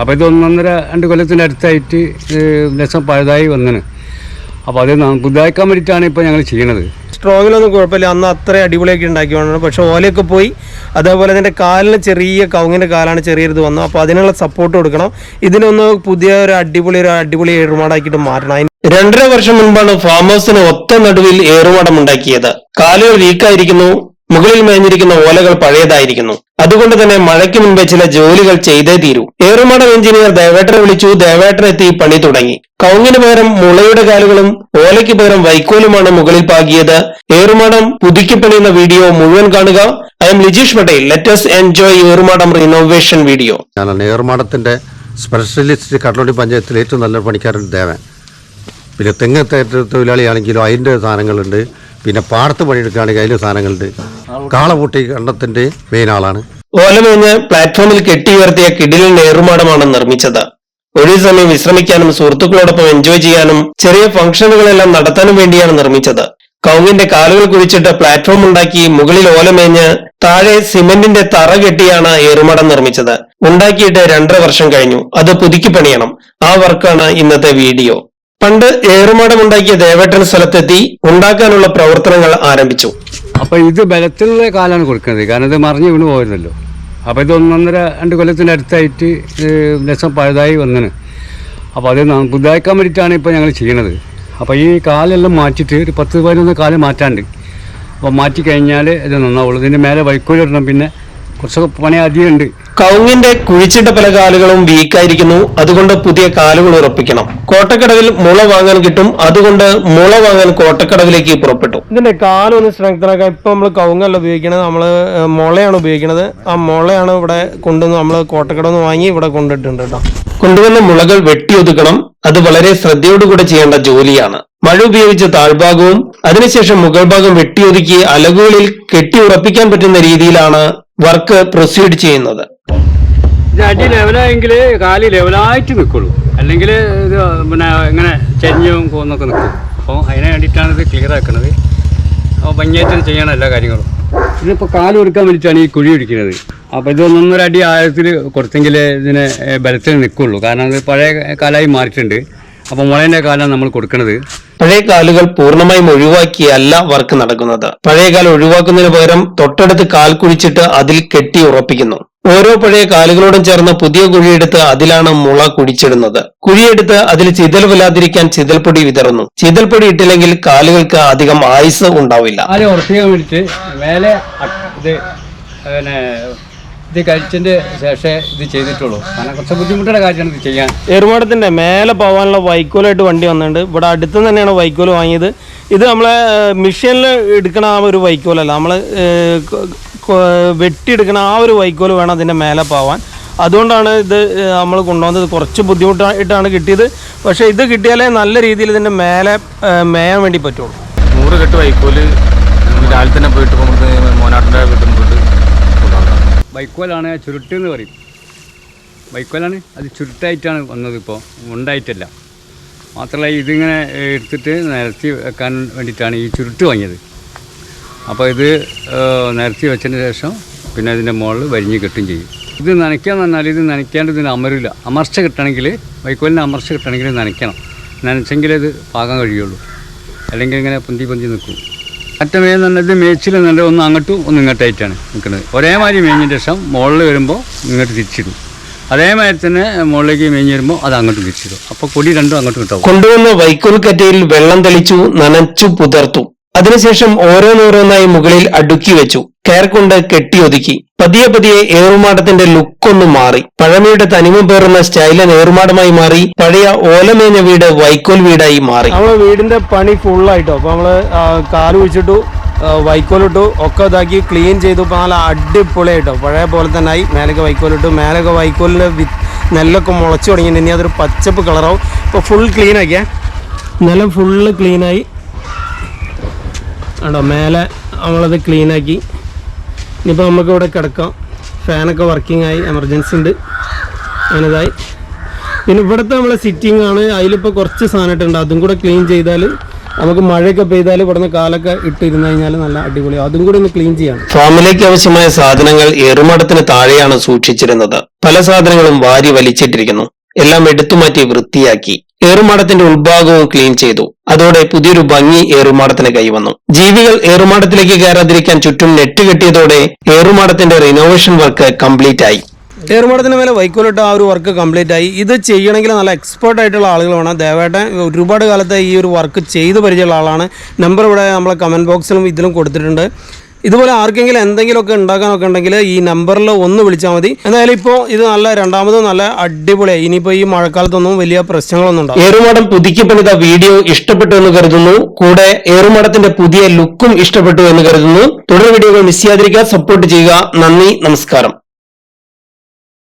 അപ്പോൾ ഇത് ഒന്നൊന്നര രണ്ട് കൊല്ലത്തിന്റെ അടുത്തായിട്ട് ലക്ഷം പഴുതായി വന്നിന്. അപ്പോൾ അത് പുതുതായിക്കാൻ വേണ്ടിയിട്ടാണ് ഇപ്പോൾ ഞങ്ങൾ ചെയ്യണത്. സ്ട്രോങ്ങിലൊന്നും കുഴപ്പമില്ല. അന്ന് അത്ര അടിപൊളിയൊക്കെ ഉണ്ടാക്കി വേണം പക്ഷേ ഓലയൊക്കെ പോയി. അതേപോലെ അതിന്റെ കാലിന് ചെറിയ കവുങ്ങിന്റെ കാലാണ് ചെറിയ വന്നത് വന്നു. അപ്പോൾ അതിനുള്ള സപ്പോർട്ട് കൊടുക്കണം. ഇതിനൊന്ന് പുതിയ ഒരു അടിപൊളി ഒരു അടിപൊളി ഏറുമാടാക്കിയിട്ട് മാറ്റണം. രണ്ടര വർഷം മുൻപാണ് ഫാം ഹൗസിന് ഒത്ത നടുവിൽ ഏറുമാടം ഉണ്ടാക്കിയത്. കാലുകൾ വീക്കായിരിക്കുന്നു മുകളിൽ മേഞ്ഞിരിക്കുന്ന ഓലകൾ പഴയതായിരിക്കുന്നു. അതുകൊണ്ട് തന്നെ മഴയ്ക്ക് മുൻപേ ചില ജോലികൾ ചെയ്തേ തീരൂ. ഏറുമാടം എഞ്ചിനീയർ ദേവേട്ടനെ വിളിച്ചു ദേവേട്ടൻ എത്തി പണി തുടങ്ങി. കൗങ്ങിന് പകരം മുളയുടെ കാലുകളും ഓലയ്ക്ക് പകരം വൈക്കോലുമാണ് മുകളിൽ പാകിയത്. ഏറുമാടം പുതുക്കി പണിയുന്ന വീഡിയോ മുഴുവൻ കാണുക. I am Lijeesh Patel. Let's enjoy ഏറുമാടം renovation video ഏറുമാടത്തിന്റെ സ്പെഷ്യലിസ്റ്റ് കടലോടി പഞ്ചായത്തിൽ ഏറ്റവും നല്ല പണിക്കാരൻ ദേവൻ. പിന്നെ തെങ്ങ് തൊഴിലാളിയാണെങ്കിലും അതിന്റെ സാധനങ്ങളുണ്ട്. പിന്നെ പാടത്ത് പണിയെടുക്കുകയാണെങ്കിൽ അതിന്റെ സാധനങ്ങളുണ്ട്. കാളപൂട്ടി കണ്ടത്തിന്റെ മെയിൻ ആളാണ്. ഓലമേഞ്ഞ് പ്ലാറ്റ്ഫോമിൽ കെട്ടി ഉയർത്തിയ കിടിലൻ ഏറുമാടമാണ് നിർമ്മിച്ചത്. ഒഴിവ് സമയം വിശ്രമിക്കാനും സുഹൃത്തുക്കളോടൊപ്പം എൻജോയ് ചെയ്യാനും ചെറിയ ഫംഗ്ഷനുകളെല്ലാം നടത്താനും വേണ്ടിയാണ് നിർമ്മിച്ചത്. കൗങ്ങിന്റെ കാലുകൾ കുഴിച്ചിട്ട് പ്ലാറ്റ്ഫോം ഉണ്ടാക്കി മുകളിൽ ഓലമേഞ്ഞ് താഴെ സിമന്റിന്റെ തറ കെട്ടിയാണ് ഏറുമടം നിർമ്മിച്ചത്. ഉണ്ടാക്കിയിട്ട് രണ്ടര വർഷം കഴിഞ്ഞു. അത് പുതുക്കി പണിയണം. ആ വർക്കാണ് ഇന്നത്തെ വീഡിയോ. പണ്ട് ഏറുമാടം ഉണ്ടാക്കിയ ദേവേട്ടൻ സ്ഥലത്തെത്തി ഉണ്ടാക്കാനുള്ള പ്രവർത്തനങ്ങൾ ആരംഭിച്ചു. അപ്പൊ ഇത് ബലത്തിലുള്ള കാലാണ് കൊടുക്കുന്നത്. കാരണം ഇത് മറിഞ്ഞു വീണ് പോയിരുന്നല്ലോ അപ്പോൾ ഇത് ഒന്നൊന്നര രണ്ട് കൊല്ലത്തിന്റെ അടുത്തായിട്ട് ലക്ഷം പഴുതായി വന്നിന് അപ്പോൾ അത് പുതുതായിക്കാൻ വേണ്ടിയിട്ടാണ് ഇപ്പോൾ ഞങ്ങൾ ചെയ്യണത്. അപ്പോൾ ഈ കാലെല്ലാം മാറ്റിയിട്ട് ഒരു പത്ത് പതിനൊന്ന് കാൽ മാറ്റാണ്ട്. അപ്പോൾ മാറ്റി കഴിഞ്ഞാൽ ഇത് നന്നാവുള്ളൂ. ഇതിന്റെ മേലെ വൈക്കോലിടണം പിന്നെ കുറച്ചൊക്കെ പണി അധികം ഉണ്ട്. കൗങ്ങിന്റെ കുഴിച്ചിട്ട പല കാലുകളും വീക്കായിരിക്കുന്നു അതുകൊണ്ട് പുതിയ കാലുകൾ ഉറപ്പിക്കണം. കോട്ടക്കടവിൽ മുള വാങ്ങാൻ കിട്ടും. അതുകൊണ്ട് മുള വാങ്ങാൻ കോട്ടക്കടവിലേക്ക് പുറപ്പെട്ടു. ഇതിന്റെ കാലൊന്ന് സ്ട്രെങ്തൻ ആക്കാം ഇപ്പൊ നമ്മൾ കൗങ്ങല്ല ഉപയോഗിക്കണത്. നമ്മൾ മുളയാണ് ഉപയോഗിക്കുന്നത് ആ മുളയാണ് ഇവിടെ കൊണ്ടുവന്ന് നമ്മൾ കോട്ടക്കടവ് നിന്ന് വാങ്ങി ഇവിടെ കൊണ്ടിട്ടുണ്ട് കേട്ടോ. കൊണ്ടുവന്ന മുളകൾ വെട്ടി ഒതുക്കണം. അത് വളരെ ശ്രദ്ധയോടുകൂടെ ചെയ്യേണ്ട ജോലിയാണ്. മഴ ഉപയോഗിച്ച് താഴ്ഭാഗവും അതിനുശേഷം മുകൾ ഭാഗം വെട്ടിയൊതുക്കി അലകുകളിൽ കെട്ടി ഉറപ്പിക്കാൻ പറ്റുന്ന രീതിയിലാണ് വർക്ക് പ്രൊസീഡ് ചെയ്യുന്നത്. അടി ലെവലായെങ്കിൽ കാലി ലെവലായിട്ട് നിൽക്കുള്ളൂ അല്ലെങ്കിൽ ഇത് പിന്നെ ഇങ്ങനെ ചെരിഞ്ഞും പോകുന്നൊക്കെ നിൽക്കും അപ്പോൾ അതിന് വേണ്ടിയിട്ടാണ് ഇത് ക്ലിയർ ആക്കുന്നത് അപ്പോൾ ഭംഗിയായിട്ട് ചെയ്യണം എല്ലാ കാര്യങ്ങളും. ഇതിപ്പോൾ കാൽ കൊടുക്കാൻ വേണ്ടിയിട്ടാണ് ഈ കുഴി ഒഴിക്കുന്നത് അപ്പോൾ ഇത് ഒന്നൊന്നര അടി ആഴത്തിൽ കൊടുത്തെങ്കിൽ ഇതിന് ബലത്തിൽ നിൽക്കുള്ളൂ കാരണം ഇത് പഴയ കാലമായി മാറിയിട്ടുണ്ട്. അപ്പോൾ മുളേന്റെ കാലാണ് നമ്മൾ കൊടുക്കുന്നത് പഴയ കാലുകൾ പൂർണമായും ഒഴിവാക്കിയല്ല വർക്ക് നടക്കുന്നത്. പഴയ കാൽ ഒഴിവാക്കുന്നതിന് പകരം തൊട്ടടുത്ത് കാൽ കുഴിച്ചിട്ട് അതിൽ കെട്ടി ഉറപ്പിക്കുന്നു. ഓരോ പഴയ കാലുകളോടും ചേർന്ന പുതിയ കുഴിയെടുത്ത് അതിലാണ് മുള കുഴിച്ചിടുന്നത്. കുഴിയെടുത്ത് അതിൽ ചിതൽ വല്ലാതിരിക്കാൻ ചിതൽപ്പൊടി വിതറുന്നു. ചിതൽപ്പൊടി ഇട്ടില്ലെങ്കിൽ കാലുകൾക്ക് അധികം ആയുസ് ഉണ്ടാവില്ല. മേലെ ഇത് പിന്നെ ഇത് കഴിച്ചതിന്റെ ശേഷം ഇത് ചെയ്തിട്ടുള്ളൂ. കാരണം കുറച്ച് ബുദ്ധിമുട്ടുള്ള കാര്യമാണ് ഇത് ചെയ്യാൻ. ഏറുമാടത്തിന്റെ മേലെ പോകാനുള്ള വൈക്കോലായിട്ട് വണ്ടി വന്നിട്ടുണ്ട്. ഇവിടെ അടുത്ത് തന്നെയാണ് വൈക്കോൽ വാങ്ങിയത്. ഇത് നമ്മളെ മിഷീനിൽ എടുക്കണ ആ ഒരു വൈക്കോലല്ല. നമ്മൾ വെട്ടിയെടുക്കണ ആ ഒരു വൈക്കോൽ വേണം അതിന്റെ മേലെ പോവാൻ. അതുകൊണ്ടാണ് ഇത് നമ്മൾ കൊണ്ടുവന്നത്. കുറച്ച് ബുദ്ധിമുട്ടായിട്ടാണ് കിട്ടിയത്. പക്ഷേ ഇത് കിട്ടിയാലേ നല്ല രീതിയിൽ ഇതിന്റെ മേലെ മേയാൻ വേണ്ടി പറ്റുള്ളൂ. നൂറ് കെട്ട് വൈക്കോൽ നമ്മൾ രാവിലെ തന്നെ പോയിട്ട് മോനാട്ടിന്റെ വീട്ടിൽ നിന്ന് പോയിട്ട് വൈക്കോലാണ് ചുരുട്ട് എന്ന് പറയും. വൈക്കോലാണ് അത് ചുരുട്ടായിട്ടാണ് വന്നത് ഇപ്പോൾ ഉണ്ടായിട്ടല്ല. മാത്രമല്ല ഇതിങ്ങനെ എടുത്തിട്ട് നിരത്തി വെക്കാൻ വേണ്ടിയിട്ടാണ് ഈ ചുരുട്ട് വാങ്ങിയത്. അപ്പോൾ ഇത് നിരത്തി വെച്ചതിന് ശേഷം പിന്നെ ഇതിന്റെ മുകളിൽ വരിഞ്ഞ് കെട്ടും ചെയ്യും. ഇത് നനയ്ക്കാന്ന് പറഞ്ഞാൽ ഇത് നനയ്ക്കാണ്ട് ഇതിന് അമരില്ല അമർച്ച കിട്ടണമെങ്കിൽ വൈക്കോലിന് അമർച്ച കിട്ടണമെങ്കിൽ നനയ്ക്കണം. നനച്ചെങ്കിലേ ഇത് പാകാൻ കഴിയുള്ളൂ. അല്ലെങ്കിൽ ഇങ്ങനെ പൊന്തി പൊന്തി നിൽക്കും. അറ്റ മേയെന്ന് പറഞ്ഞാൽ ഇത് മേച്ചിൽ നല്ല ഒന്ന് അങ്ങോട്ടും ഒന്ന് ഇങ്ങോട്ടായിട്ടാണ് നിൽക്കുന്നത്. ഒരേമാതിരി മേഞ്ഞിന്റെ ശേഷം മുകളിൽ വരുമ്പോൾ ഇങ്ങോട്ട് തിരിച്ചിടും. അതേമാതിരി തന്നെ മുകളിലേക്ക് മേഞ്ഞ് വരുമ്പോൾ അത് അങ്ങോട്ട് തിരിച്ചിടും അപ്പൊ കൊടി രണ്ടും അങ്ങോട്ട് കിട്ടും കൊണ്ടുവന്ന വൈക്കോൽ കറ്റയിൽ വെള്ളം തെളിച്ചു നനച്ചു പുതർത്തു. അതിനുശേഷം ഓരോന്നോരോന്നായി മുകളിൽ അടുക്കി വെച്ചു. കയർ കൊണ്ട് കെട്ടിയൊതുക്കി പതിയെ പതിയെ ഏറുമാടത്തിന്റെ ലുക്കൊന്ന് മാറി. പഴമയുടെ തനിമ പേറുന്ന സ്റ്റൈലൻ ഏറുമാടമായി മാറി. പഴയ ഓലമേഞ്ഞ വീട് വൈക്കോൽ വീടായി മാറി. നമ്മളെ വീടിന്റെ പണി ഫുള്ളായിട്ടോ അപ്പൊ നമ്മൾ കാൽ വെച്ചിട്ടു വൈക്കോലിട്ടു. ഒക്കെ ഇതാക്കി ക്ലീൻ ചെയ്തു. ഇപ്പോൾ നല്ല അടിപൊളിയായിട്ടോ. പഴയ പോലെ തന്നെ ആയി. മേലൊക്കെ വൈക്കോലിട്ടു. മേലൊക്കെ വൈക്കോലിന്റെ വി നെല്ലൊക്കെ മുളച്ചു തുടങ്ങിയിട്ടുണ്ട്. ഇനി അതൊരു പച്ചപ്പ് കളറാവും. ഇപ്പോൾ ഫുൾ ക്ലീൻ ആക്കിയേ. നിലം ഫുള്ള് ക്ലീനായി ആണോ മേലെ നമ്മളത് ക്ലീനാക്കി ഇനിയിപ്പോൾ നമുക്ക് ഇവിടെ കിടക്കാം. ഫാനൊക്കെ വർക്കിംഗ് ആയി. എമർജൻസി ഉണ്ട്. അങ്ങനെതായി. പിന്നെ ഇവിടുത്തെ നമ്മളെ സിറ്റിംഗ് ആണ്. അതിലിപ്പോൾ കുറച്ച് സാധനമായിട്ടുണ്ട് അതും കൂടെ ക്ലീൻ ചെയ്താൽ നമുക്ക് മഴയൊക്കെ പെയ്താൽ ഇവിടുന്ന് കാലൊക്കെ ഇട്ടിരുന്നു കഴിഞ്ഞാൽ നല്ല അടിപൊളി. അതും കൂടി ഒന്ന് ക്ലീൻ ചെയ്യണം. ഫാമിലേക്ക് ആവശ്യമായ സാധനങ്ങൾ എറുമടത്തിന് താഴെയാണ് സൂക്ഷിച്ചിരുന്നത്. പല സാധനങ്ങളും വാരി വലിച്ചിട്ടിരിക്കുന്നു. എല്ലാം എടുത്തുമാറ്റി വൃത്തിയാക്കി. ഏറുമാടത്തിന്റെ ഉൾഭാഗവും ക്ലീൻ ചെയ്തു. അതോടെ പുതിയൊരു ഭംഗി ഏറുമാടത്തിന് കൈവന്നു. ജീവികൾ ഏറുമാടത്തിലേക്ക് കയറാതിരിക്കാൻ ചുറ്റും നെറ്റ് കെട്ടിയതോടെ ഏറുമാടത്തിന്റെ റിനോവേഷൻ വർക്ക് കംപ്ലീറ്റ് ആയി. ഏറുമാടത്തിന് മേലെ വൈക്കോലിട്ട് ആ ഒരു വർക്ക് കംപ്ലീറ്റ് ആയി. ഇത് ചെയ്യണമെങ്കിൽ നല്ല എക്സ്പേർട്ട് ആയിട്ടുള്ള ആളുകൾ വേണം. ദേവേട്ടൻ ഒരുപാട് കാലത്തെ ഈ ഒരു വർക്ക് ചെയ്ത് പരിചയമുള്ള ആളാണ്. നമ്പർ ഇവിടെ നമ്മളെ കമന്റ് ബോക്സിലും ഇതിലും കൊടുത്തിട്ടുണ്ട്. ഇതുപോലെ ആർക്കെങ്കിലും എന്തെങ്കിലുമൊക്കെ ഉണ്ടാക്കാനൊക്കെ ഉണ്ടെങ്കിൽ ഈ നമ്പറിൽ ഒന്ന് വിളിച്ചാൽ മതി. എന്തായാലും ഇപ്പോൾ ഇത് നല്ല രണ്ടാമത് നല്ല അടിപൊളിയായി. ഇനിയിപ്പോൾ ഈ മഴക്കാലത്തൊന്നും വലിയ പ്രശ്നങ്ങളൊന്നും ഉണ്ടാവും ഏറുമാടം പുതുക്കി പണിത വീഡിയോ ഇഷ്ടപ്പെട്ടു എന്ന് കരുതുന്നു. കൂടെ ഏറുമാടത്തിന്റെ പുതിയ ലുക്കും ഇഷ്ടപ്പെട്ടു എന്ന് കരുതുന്നു. തുടർ വീഡിയോകൾ മിസ് ചെയ്യാതിരിക്കാൻ സപ്പോർട്ട് ചെയ്യുക. നന്ദി നമസ്കാരം.